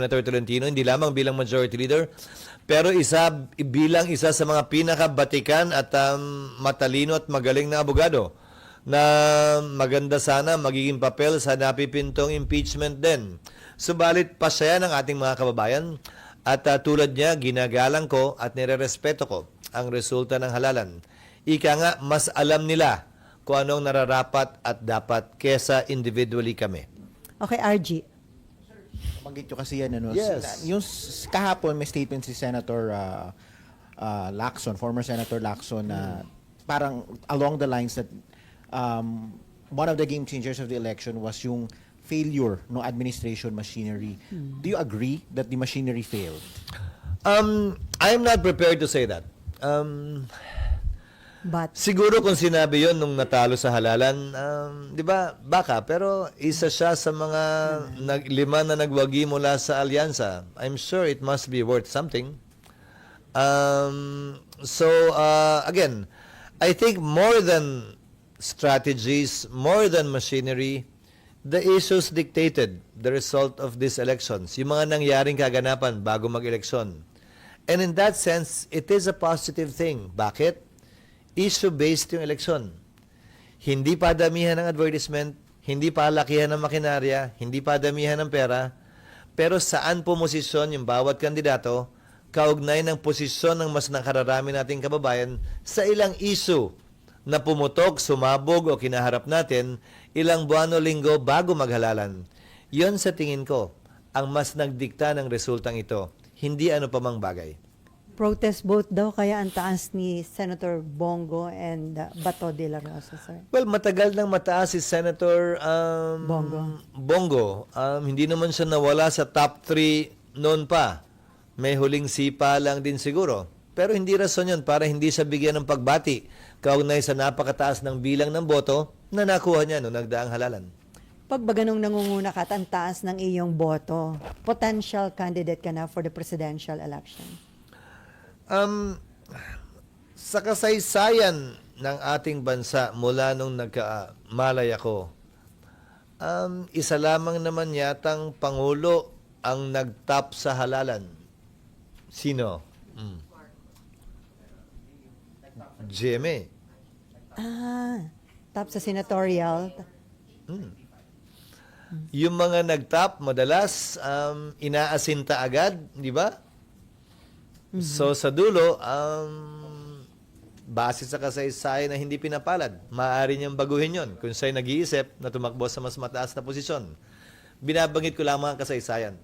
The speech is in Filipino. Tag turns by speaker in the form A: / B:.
A: Senator Tolentino, hindi lamang bilang majority leader, pero isa bilang isa sa mga pinakabatikan at um, matalino at magaling na abogado na maganda sana magiging papel sa napipintong impeachment din. Subalit pasaya ng ating mga kababayan at uh, tulad niya, ginagalang ko at nirerespeto ko ang resulta ng halalan. Ika nga, mas alam nila kung anong nararapat at dapat kesa individually kami.
B: Okay, RG.
C: Banggit nyo kasi yan, ano?
A: Yes.
C: Yung s- kahapon may statement si Senator uh, uh, Lacson, former Senator Lacson, na parang along the lines that um, one of the game changers of the election was yung failure ng administration machinery. Do you agree that the machinery failed?
A: Um, I'm not prepared to say that. Um,
B: But,
A: siguro kung sinabi yon nung natalo sa halalan, um, di ba, baka, pero isa siya sa mga nag, lima na nagwagi mula sa alyansa. I'm sure it must be worth something. Um, so, uh, again, I think more than strategies, more than machinery, the issues dictated the result of these elections. Yung mga nangyaring kaganapan bago mag-eleksyon. And in that sense, it is a positive thing. Bakit? Issue-based yung eleksyon. Hindi pa damihan ng advertisement, hindi pa lakihan ng makinarya, hindi pa damihan ng pera, pero saan pumosisyon yung bawat kandidato, kaugnay ng posisyon ng mas nakararami nating kababayan sa ilang issue na pumutok, sumabog o kinaharap natin ilang buwan o linggo bago maghalalan. Yon sa tingin ko ang mas nagdikta ng resultang ito, hindi ano pa mang bagay.
B: Protest vote daw kaya ang taas ni Senator Bongo and uh, Bato de la Rosa, sir.
A: Well, matagal nang mataas si Senator um,
B: Bongo.
A: Bongo. Um, hindi naman siya nawala sa top 3 noon pa. May huling sipa lang din siguro. Pero hindi rason yun para hindi siya bigyan ng pagbati kaugnay sa napakataas ng bilang ng boto na nakuha niya noong nagdaang halalan.
B: Pag ba ganong nangunguna ka at ang taas ng iyong boto, potential candidate ka na for the presidential election?
A: Um, sa kasaysayan ng ating bansa mula nung nagkamalay ako, um, isa lamang naman yatang Pangulo ang nagtap sa halalan. Sino? Mm. GMA.
B: Ah, top sa senatorial.
A: Yung mga nagtap, madalas, um, inaasinta agad, di ba? So sa dulo, um, base sa kasaysayan na hindi pinapalad, maaari niyang baguhin yon kung siya'y nag-iisip na tumakbo sa mas mataas na posisyon. Binabanggit ko lamang ang kasaysayan.